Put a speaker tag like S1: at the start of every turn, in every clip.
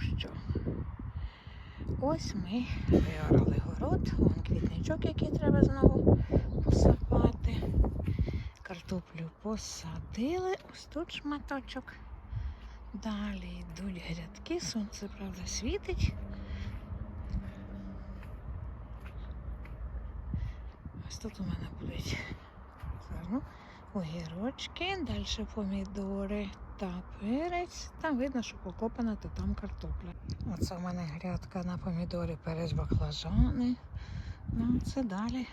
S1: що ось ми виорали город, вон квітничок, який треба знову посапати. Картоплю посадили, ось тут шматочок. Далі йдуть грядки, сонце, правда, світить. Ось тут у мене будуть огірочки, далі помідори перець. Там видно, що покопана, то там картопля. Оце у мене грядка на помідори, перець, баклажани. Ну, це далі.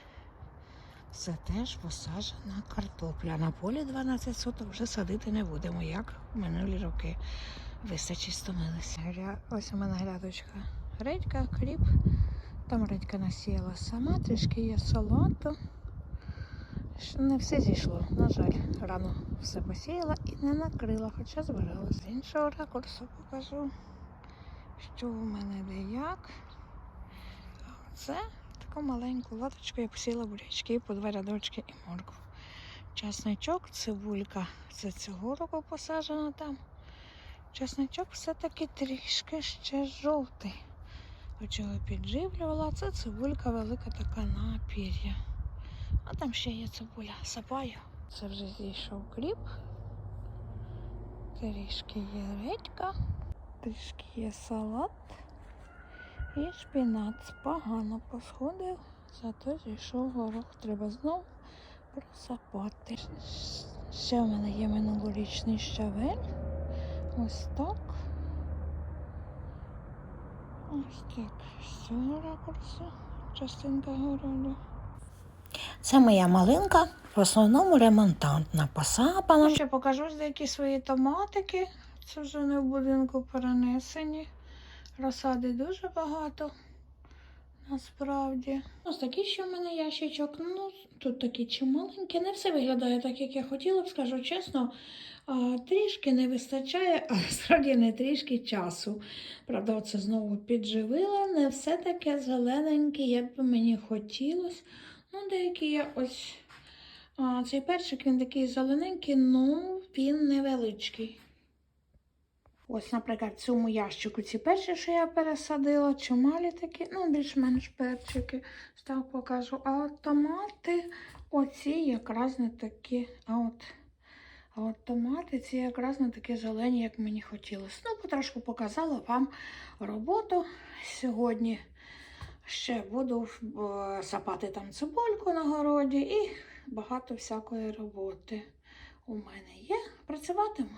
S1: Це теж посаджена картопля. На полі 12 соток вже садити не будемо, як в минулі роки. Вистачить стомилися. Ось у мене грядочка. Редька, кріп. Там редька насіяла сама, трішки є салату. Не все зійшло, на жаль, рано все посіяла і не накрила, хоча збиралася. З іншого ракурсу покажу, що в мене де як. Це таку маленьку латочку я посіяла бурячки по два рядочки і моркву. Часничок, цибулька. Це цього року посаджена там. Часничок все-таки трішки ще жовтий. Хоч його підживлювала, це цибулька велика така на пір'я. А там ще є цибуля. Сапаю. Це вже зійшов кріп. Трішки є редька, трішки є салат і шпінат. Погано посходив, зато зійшов горох. Треба знову просапати. Ще в мене є минулорічний щавель. Ось так. Ось так. З ракурсу частинка городу. Це моя малинка, в основному ремонтантна, посапана. Ще покажу деякі свої томатики. Це вже не в будинку перенесені. Розсади дуже багато. Насправді. Ось такий ще в мене ящичок. Ну, тут такі чималенькі. Не все виглядає так, як я хотіла б, скажу чесно. А, трішки не вистачає, а справді не трішки часу. Правда, оце знову підживила. Не все таке зелененьке, як би мені хотілося. Ну, деякі я ось. А, цей перчик він такий зелененький, ну він невеличкий. Ось, наприклад, в цьому ящику ці перші, що я пересадила, чималі такі, ну, більш-менш перчики. Так покажу. А томати, оці якраз не такі. А от, а от томати ці якраз не такі зелені, як мені хотілося. Ну, потрошку показала вам роботу сьогодні. Ще буду е, сапати там цибульку на городі і багато всякої роботи у мене є. Працюватиму.